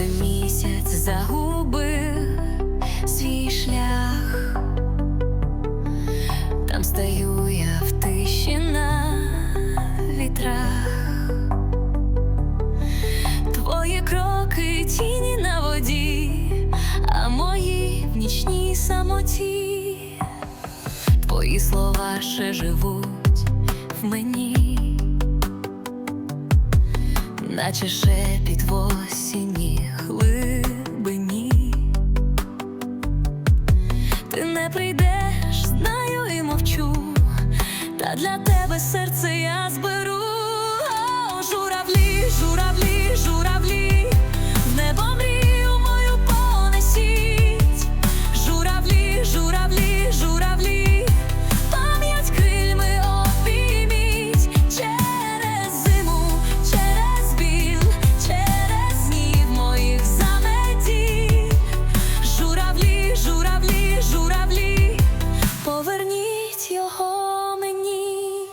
де місяць загубив свій шлях, там стаю я в тиші на вітрах, твої кроки тіні на воді, а мої в нічній самоті, твої слова ще живуть в мені наче шепіт в осінні глибині. Ти не прийдеш, знаю і мовчу, та для тебе серце поверніть його мені.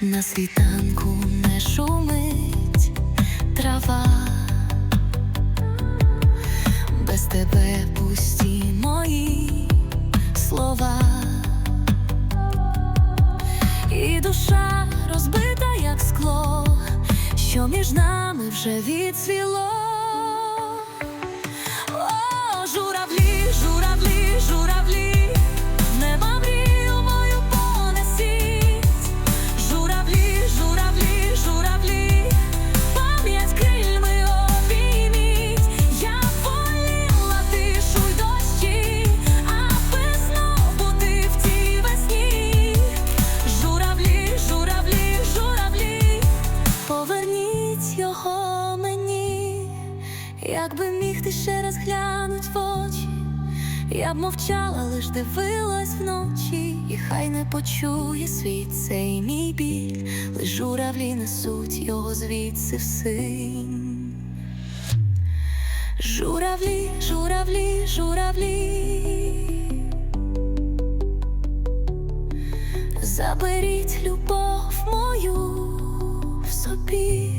На світанку не шумить трава. Без тебе пусті мої слова. І душа розбита, як скло, що між нами вже відсвіло. Поверніть його мені. Якби міг ти ще раз глянуть в очі, я б мовчала, лиш дивилась вночі, і хай не почує світ цей мій біль, лиш журавлі несуть його звідси в синь. Журавлі, журавлі, журавлі. Заберіть любов мою в собі.